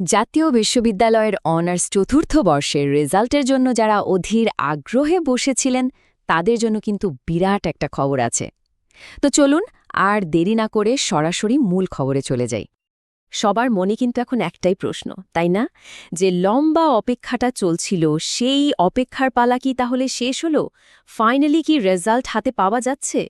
জাতীয় বিশ্ববিদ্যালয়ের অনার্স চতুর্থ বর্ষের রেজাল্টের জন্য যারা অধীর আগ্রহে বসেছিলেন, তাদের জন্য কিন্তু বিরাট একটা খবর আছে। তো চলুন আর দেরি না করে সরাসরি মূল খবরে চলে যাই। সবার মনে কিন্তু এখন একটাই প্রশ্ন, তাই না? যে লম্বা অপেক্ষাটা চলছিল, সেই অপেক্ষার পালা কি তাহলে শেষ হলো? ফাইনালি কি রেজাল্ট হাতে পাওয়া যাচ্ছে?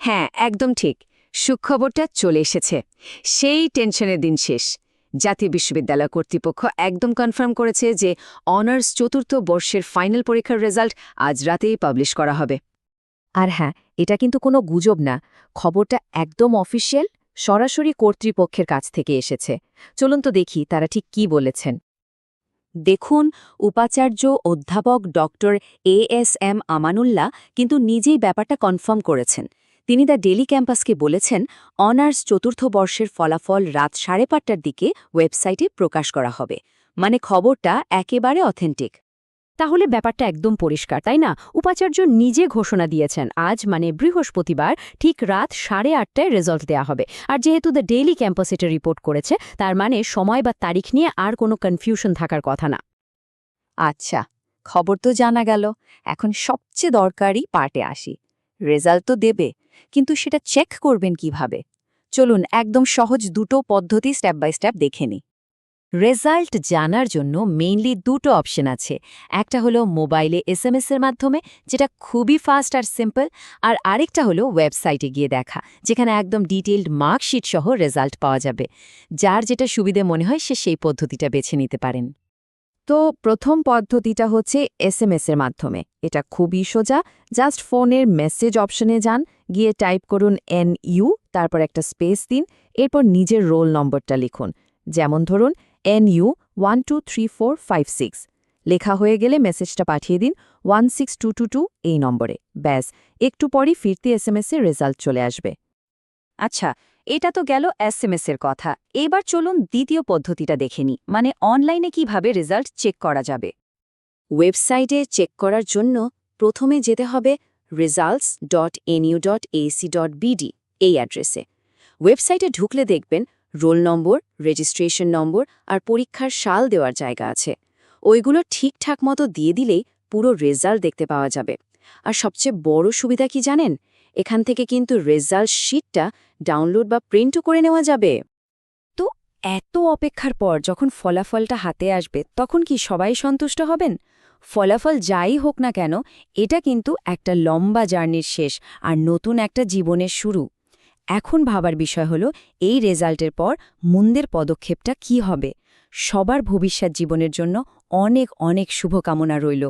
হ্যাঁ একদম ঠিক। সুখবরটা চলে এসেছে। সেই টেনশনের দিন শেষ। জাতীয় বিশ্ববিদ্যালয় কর্তৃপক্ষ একদম কনফার্ম করেছে যে অনার্স চতুর্থ বর্ষের ফাইনাল পরীক্ষার রেজাল্ট আজ রাতেই পাবলিশ করা হবে। আর হ্যাঁ এটা কিন্তু কোনো গুজব না। খবরটা একদম অফিসিয়াল, সরাসরি কর্তৃপক্ষের কাছ থেকে এসেছে। চলুন তো দেখি তারা ঠিক কি বলেছেন। দেখুন, উপাচার্য অধ্যাপক doctor A S M Amanullah কিন্তু নিজেই ব্যাপারটা কনফার্ম করেছেন। তিনি দ্য ডেলি ক্যাম্পাসকে বলেছেন, অনার্স চতুর্থ বর্ষের ফলাফল রাত সাড়ে পাঁচটার দিকে ওয়েবসাইটে প্রকাশ করা হবে। মানে খবরটা একেবারে অথেন্টিক। তাহলে ব্যাপারটা একদম পরিষ্কার, তাই না? উপাচার্য নিজে ঘোষণা দিয়েছেন, আজ মানে বৃহস্পতিবার ঠিক রাত সাড়ে আটটায় রেজাল্ট দেয়া হবে। আর যেহেতু দ্য ডেইলি ক্যাম্পাস এটা রিপোর্ট করেছে, তার মানে সময় বা তারিখ নিয়ে আর কোনো কনফিউশন থাকার কথা না। আচ্ছা খবর তো জানা গেল, এখন সবচেয়ে দরকারি পার্টে আসি। রেজাল্ট তো দেবে কিন্তু সেটা চেক করবেন কীভাবে? চলুন একদম সহজ দুটো পদ্ধতি স্টেপ বাই স্টেপ দেখে নিই। রেজাল্ট জানার জন্য মেইনলি দুটো অপশন আছে। একটা হলো মোবাইলে এসএমএস এর মাধ্যমে, যেটা খুবই ফাস্ট আর সিম্পল আর আরেকটা হলো ওয়েবসাইটে গিয়ে দেখা, যেখানে একদম ডিটেইলড মার্কশিট সহ রেজাল্ট পাওয়া যাবে। যার যেটা সুবিধে মনে হয় সে সেই পদ্ধতিটা বেছে নিতে পারেন। তো প্রথম পদ্ধতিটা হচ্ছে এসএমএস এর মাধ্যমে। এটা খুবই সোজা জাস্ট ফোনের মেসেজ অপশনে যান গিয়ে টাইপ করুন এন ইউ, তারপর একটা স্পেস দিন, এরপর নিজের রোল নম্বরটা লিখুন। যেমন ধরুন, N U one two three four five six. লেখা হয়ে গেলে মেসেজটা পাঠিয়ে দিন one six two two two এই নম্বরে। ব্যাস, একটু পরই ফিরতি এসএমএসের রেজাল্ট চলে আসবে। আচ্ছা এটা তো গেল এসএমএস এর কথা। এবার চলুন দ্বিতীয় পদ্ধতিটা দেখে নিই মানে অনলাইনে কীভাবে রেজাল্ট চেক করা যাবে। ওয়েবসাইটে চেক করার জন্য প্রথমে যেতে হবে results dot NU dot AC dot BD এই অ্যাড্রেসে। ওয়েবসাইটে ঢুকলে দেখবেন রোল নম্বর, রেজিস্ট্রেশন নম্বর আর পরীক্ষার সাল দেওয়ার জায়গা আছে। ওইগুলো ঠিকঠাক মতো দিয়ে দিলেই পুরো রেজাল্ট দেখতে পাওয়া যাবে। আর সবচেয়ে বড় সুবিধা কি জানেন? এখান থেকে কিন্তু রেজাল্ট শিটটা ডাউনলোড বা প্রিন্টও করে নেওয়া যাবে। এত অপেক্ষার পর যখন ফলাফলটা হাতে আসবে, তখন কি সবাই সন্তুষ্ট হবেন? ফলাফল যাই হোক না কেন, এটা কিন্তু একটা লম্বা জার্নির শেষ আর নতুন একটা জীবনের শুরু। এখন ভাবার বিষয় হলো, এই রেজাল্টের পর মুন্দের পদক্ষেপটা কি হবে? সবার ভবিষ্যৎ জীবনের জন্য অনেক অনেক শুভকামনা রইল।